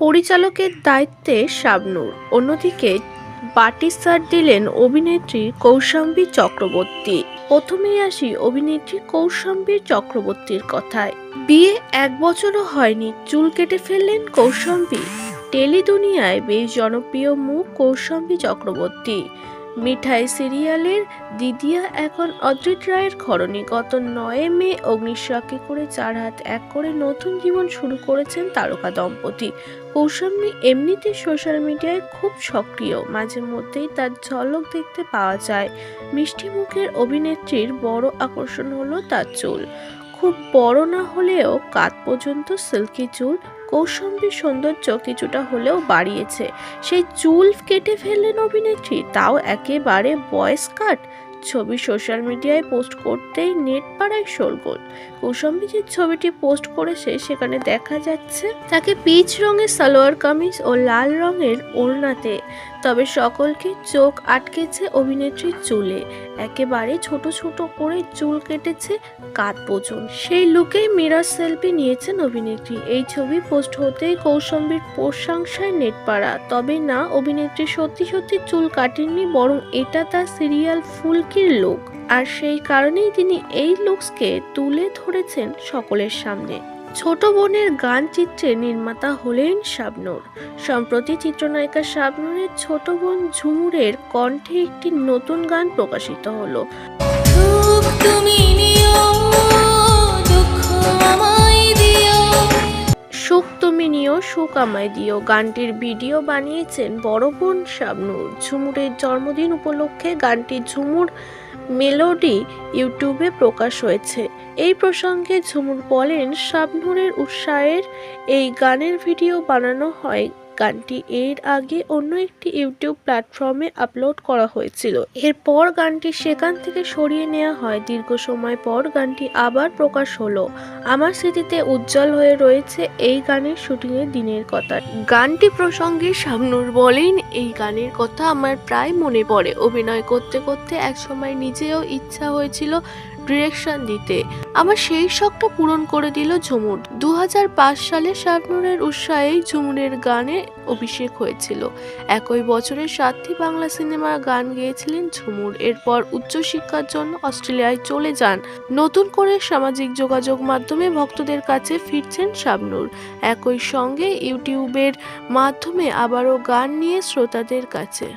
পরিচালকের দায়িত্বে শাবনুর, অন্যদিকে বাটি সার দিলেন অভিনেত্রী কৌশাম্বী চক্রবর্তী। প্রথমেই আসি অভিনেত্রী কৌশাম্বী চক্রবর্তীর কথায়। বিয়ে এক বছরও হয়নি, চুল কেটে ফেললেন কৌশাম্বী। টেলিদুনিয়ায় বেশ জনপ্রিয় মুখ কৌশাম্বী চক্রবর্তী। মিঠাই সিরিয়ালের দিদিয়া এখন অদ্রিত রায়ের খরণে। গত নয় মে অগ্নিশাকে করে চার হাত এক করে নতুন জীবন শুরু করেছেন তারকা দম্পতি। কৌশাম্বী এমনিতে সোশ্যাল মিডিয়ায় খুব সক্রিয়। মাঝে মধ্যেই তার ঝলক দেখতে পাওয়া যায়। মিষ্টি মুখের অভিনেত্রীর বড় আকর্ষণ হলো তার চুল। খুব বড় না হলেও কাত পর্যন্ত সিল্কি চুল, কৌশম্বী সৌন্দর্য কিছুটা হলেও বাড়িয়েছে। সেই চুল কেটে ফেললেন অভিনেত্রী, তাও একেবারে বয়স কাট। ছবি সোশ্যাল মিডিয়ায় পোস্ট করতেই নেট পাড়ায় শোরগোল। কৌশম্বী ছবিটি পোস্ট করেছে, সেখানে দেখা যাচ্ছে তাকে পিচ রঙের সালোয়ার কামিজ ও লাল রঙের ওড়নাতে। তবে সকলকে চোখ আটকেছে অভিনেত্রীর চুলে। একেবারে ছোট ছোট করে চুল কেটেছে কাত পর্যন্ত সেই লুকেই মিরার সেলফি নিয়েছেন অভিনেত্রী। এই ছবি পোস্ট হতেই কৌশম্বীর প্রশংসায় নেট পাড়া। তবে না, অভিনেত্রী সত্যি সত্যি চুল কাটেননি, বরং এটা তার সিরিয়াল ফুলকির লোক, আর সেই কারণেই তিনি এই লুকসকে তুলে ধরেছেন সকলের সামনে। ছোট বোনের গান চিত্রে নির্মাতা হলেন শাবনুর। সম্প্রতি চিত্রনায়িকা শাবনুরের ছোট বোন ঝুমুরের কণ্ঠে একটি নতুন গান প্রকাশিত হলো। তুমি নিও আমায় দিও গানটির ভিডিও বানিয়েছেন বড় বোন শাবনুর। ঝুমুরের জন্মদিন উপলক্ষে গানটি ঝুমুর মেলোডি ইউটিউবে প্রকাশ হয়েছে। এই প্রসঙ্গে ঝুমুর বলেন, শাবনুরের উৎসাহের এই গানের ভিডিও বানানো হয় গানটি এর আগে অন্য একটি ইউটিউব প্ল্যাটফর্মে আপলোড করা হয়েছিল। এরপর গানটি সেখান থেকে সরিয়ে নেওয়া হয়। দীর্ঘ সময় পর গানটি আবার প্রকাশ হলো। আমার স্মৃতিতে উজ্জ্বল হয়ে রয়েছে এই গানের শুটিংয়ের দিনের কথা। গানটি প্রসঙ্গে শাবনূর বলেন, এই গানের কথা আমার প্রায় মনে পড়ে। অভিনয় করতে করতে একসময় নিজেও ইচ্ছা হয়েছিল ডিরেকশন দিতে। আমার সেই শখটা পূরণ করে দিল ঝুমুর। দু হাজার পাঁচ সালে শাবনুরের উৎসাহেই ঝুমুরের গানে অভিষেক হয়েছিল। একই বছরে সাতটি বাংলা সিনেমার গান গেয়েছিলেন ঝুমুর। এরপর উচ্চশিক্ষার জন্য অস্ট্রেলিয়ায় চলে যান। নতুন করে সামাজিক যোগাযোগ মাধ্যমে ভক্তদের কাছে ফিরছেন শাবনুর। একই সঙ্গে ইউটিউবের মাধ্যমে আবারও গান নিয়ে শ্রোতাদের কাছে।